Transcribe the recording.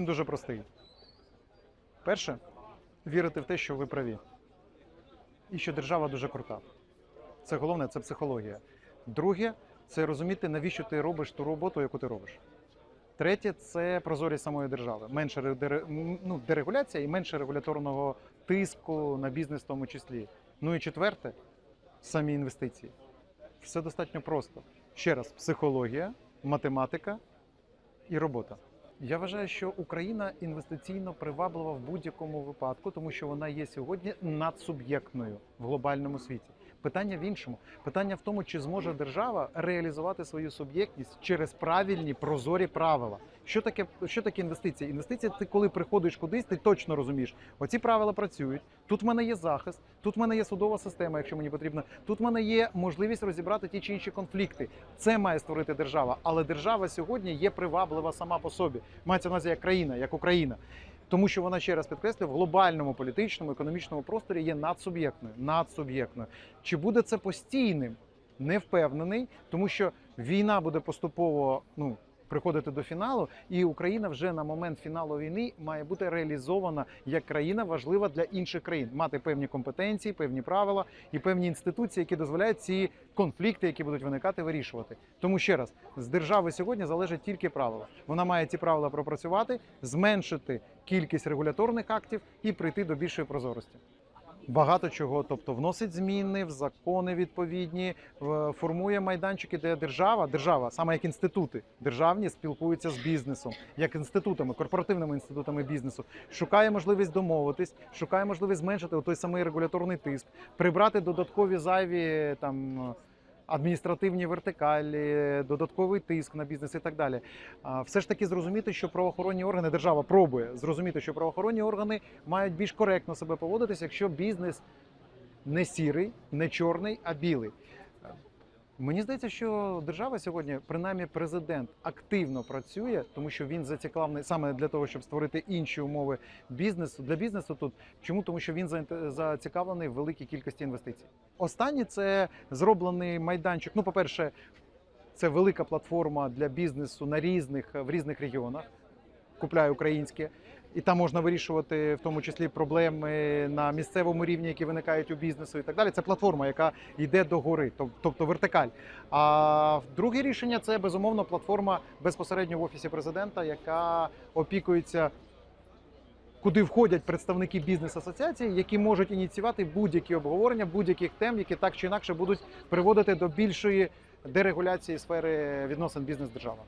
Він дуже простий. Перше, вірити в те, що ви праві. І що держава дуже крута. Це головне, це психологія. Друге, це розуміти, навіщо ти робиш ту роботу, яку ти робиш. Третє це прозорість самої держави. Менше ну, дерегуляція і менше регуляторного тиску на бізнес в тому числі. Ну і четверте самі інвестиції. Все достатньо просто. Ще раз, психологія, математика і робота. Я вважаю, що Україна інвестиційно приваблива в будь-якому випадку, тому що вона є сьогодні надсуб'єктною в глобальному світі. Питання в іншому. Питання в тому, чи зможе держава реалізувати свою суб'єктність через правильні прозорі правила. Що таке, що таке інвестиції? Інвестиції, ти коли приходиш кудись, ти точно розумієш, оці правила працюють. Тут в мене є захист, тут в мене є судова система, якщо мені потрібно. Тут в мене є можливість розібрати ті чи інші конфлікти. Це має створити держава. Але держава сьогодні є приваблива сама по собі. Мається на увазі як країна, як Україна. Тому що вона ще раз підкреслює, в глобальному політичному економічному просторі є надсуб'єктною. Надсуб'єктною. Чи буде це постійним? Не впевнений, тому що війна буде поступово ну, приходити до фіналу, і Україна вже на момент фіналу війни має бути реалізована як країна важлива для інших країн, мати певні компетенції, певні правила і певні інституції, які дозволяють ці конфлікти, які будуть виникати, вирішувати. Тому ще раз з держави сьогодні залежать тільки правила. Вона має ці правила пропрацювати, зменшити кількість регуляторних актів і прийти до більшої прозорості. Багато чого, тобто вносить зміни в закони відповідні, формує майданчики, де держава, держава, саме як інститути державні, спілкуються з бізнесом, як інститутами, корпоративними інститутами бізнесу, шукає можливість домовитись, шукає можливість зменшити той самий регуляторний тиск, прибрати додаткові зайві там. Адміністративні вертикалі, додатковий тиск на бізнес і так далі. Все ж таки зрозуміти, що правоохоронні органи держава пробує зрозуміти, що правоохоронні органи мають більш коректно себе поводитися, якщо бізнес не сірий, не чорний, а білий. Мені здається, що держава сьогодні, принаймні президент, активно працює, тому що він зацікавлений саме для того, щоб створити інші умови бізнесу для бізнесу тут. Чому? Тому що він зацікавлений в великій кількості інвестицій. Останнє це зроблений майданчик. Ну, по-перше, це велика платформа для бізнесу на різних в різних регіонах. Купляю українське, і там можна вирішувати в тому числі проблеми на місцевому рівні, які виникають у бізнесу, і так далі. Це платформа, яка йде до гори, тобто вертикаль. А друге рішення це безумовно платформа безпосередньо в офісі президента, яка опікується. Куди входять представники бізнес-асоціацій, які можуть ініціювати будь-які обговорення будь-яких тем, які так чи інакше будуть приводити до більшої дерегуляції сфери відносин бізнес-держава.